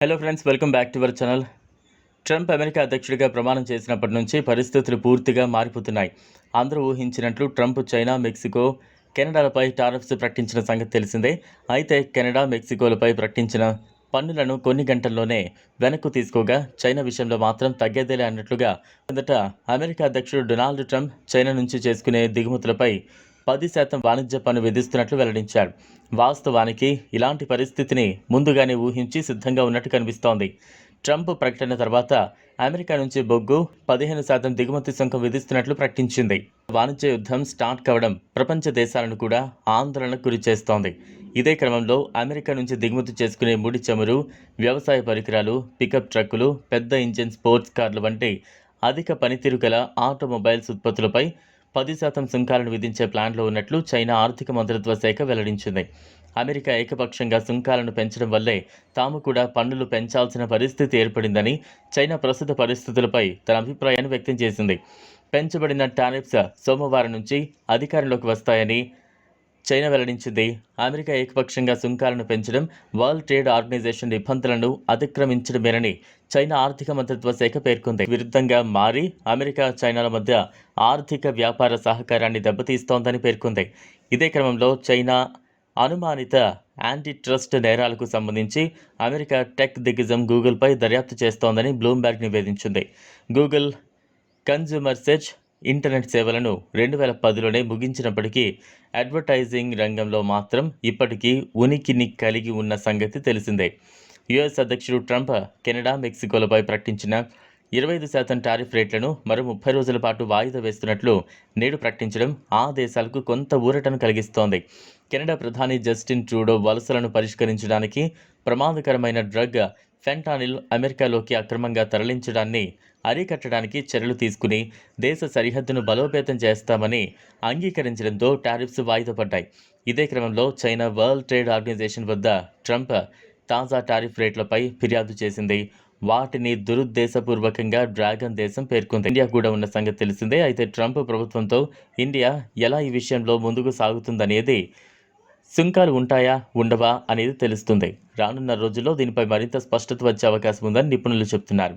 Hello friends welcome back to our channel Trump America అధ్యక్షుడిగా ప్రమాణం చేసినప్పటి నుంచి పరిస్థితులు పూర్తిగా మారిపోతున్నాయి. అందరూ ఊహించినట్లు ట్రంప్ చైనా మెక్సికో కెనడాలపై టారిఫ్స్ ప్రకటించిన సంగతి తెలిసిందే. అయితే కెనడా మెక్సికోలపై ప్రకటించిన పన్నులను కొన్ని గంటల్లోనే వెనక్కు తీసుకోగా చైనా విషయంలో మాత్రం తగ్గేదేలే అన్నట్లుగా మొదట అమెరికా అధ్యక్షుడు డొనాల్డ్ ట్రంప్ చైనా నుంచి చేసుకునే దిగుమతులపై పది శాతం వాణిజ్య పన్ను విధిస్తున్నట్లు వెల్లడించారు. వాస్తవానికి ఇలాంటి పరిస్థితిని ముందుగానే ఊహించి సిద్ధంగా ఉన్నట్టు కనిపిస్తోంది. ట్రంప్ ప్రకటన తర్వాత అమెరికా నుంచి బొగ్గు పదిహేను శాతం దిగుమతి సుంకం విధిస్తున్నట్లు ప్రకటించింది. వాణిజ్య యుద్ధం స్టార్ట్ కావడం ప్రపంచ దేశాలను కూడా ఆందోళనకు గురి చేస్తోంది. ఇదే క్రమంలో అమెరికా నుంచి దిగుమతి చేసుకునే ముడి చమురు వ్యవసాయ పరికరాలు పికప్ ట్రక్కులు పెద్ద ఇంజిన్ స్పోర్ట్స్ కార్లు వంటి అధిక పనితీరు గల ఆటోమొబైల్స్ ఉత్పత్తులపై పది శాతం సుంకాలను విధించే ప్లాన్లో ఉన్నట్లు చైనా ఆర్థిక మంత్రిత్వ శాఖ వెల్లడించింది. అమెరికా ఏకపక్షంగా సుంకాలను పెంచడం వల్లే తాము కూడా పన్నులు పెంచాల్సిన పరిస్థితి ఏర్పడిందని చైనా ప్రస్తుత పరిస్థితులపై తన అభిప్రాయాన్ని వ్యక్తం చేసింది. పెంచబడిన టారిఫ్స్ సోమవారం నుంచి అధికారంలోకి వస్తాయని చైనా వెల్లడించింది. అమెరికా ఏకపక్షంగా సుంకాలను పెంచడం వరల్డ్ ట్రేడ్ ఆర్గనైజేషన్ నిబంధనలను అతిక్రమించడమేనని చైనా ఆర్థిక మంత్రిత్వ శాఖ పేర్కొంది. విరుద్ధంగా మారి అమెరికా చైనాల మధ్య ఆర్థిక వ్యాపార సహకారాన్ని దెబ్బతీస్తోందని పేర్కొంది. ఇదే క్రమంలో చైనా అనుమానిత యాంటీ ట్రస్ట్ నేరాలకు సంబంధించి అమెరికా టెక్ దిగ్గజం గూగుల్పై దర్యాప్తు చేస్తోందని బ్లూంబెర్గ్ నివేదించింది. గూగుల్ కన్జ్యూమర్ సెర్చ్ ఇంటర్నెట్ సేవలను రెండు వేల పదిలోనే ముగించినప్పటికీ అడ్వర్టైజింగ్ రంగంలో మాత్రం ఇప్పటికీ ఉనికిని కలిగి ఉన్న సంగతి తెలిసిందే. యుఎస్ అధ్యక్షుడు ట్రంప్ కెనడా మెక్సికోలపై ప్రకటించిన ఇరవై ఐదు శాతం టారిఫ్ రేట్లను మరో ముప్పై రోజుల పాటు వాయిదా వేస్తున్నట్లు నేడు ప్రకటించడం ఆ దేశాలకు కొంత ఊరటను కలిగిస్తోంది. కెనడా ప్రధాని జస్టిన్ ట్రూడో వలసలను పరిష్కరించడానికి ప్రమాదకరమైన డ్రగ్ ఫెంటానిల్ అమెరికాలోకి అక్రమంగా తరలించడాన్ని అరికట్టడానికి చర్యలు తీసుకుని దేశ సరిహద్దును బలోపేతం చేస్తామని అంగీకరించడంతో టారిఫ్స్ వాయిదా పడ్డాయి. ఇదే క్రమంలో చైనా వరల్డ్ ట్రేడ్ ఆర్గనైజేషన్ వద్ద ట్రంప్ తాజా టారిఫ్ రేట్లపై ఫిర్యాదు చేసింది. వాటిని దురుద్దేశపూర్వకంగా డ్రాగన్ దేశం పేర్కొంది. ఇండియా కూడా ఉన్న సంగతి తెలిసిందే. అయితే ట్రంప్ ప్రభుత్వంతో ఇండియా ఎలా ఈ విషయంలో ముందుకు సాగుతుందనేది సుంకాలు ఉంటాయా ఉండవా అనేది తెలుస్తుంది. రానున్న రోజుల్లో దీనిపై మరింత స్పష్టత వచ్చే అవకాశం ఉందని నిపుణులు చెబుతున్నారు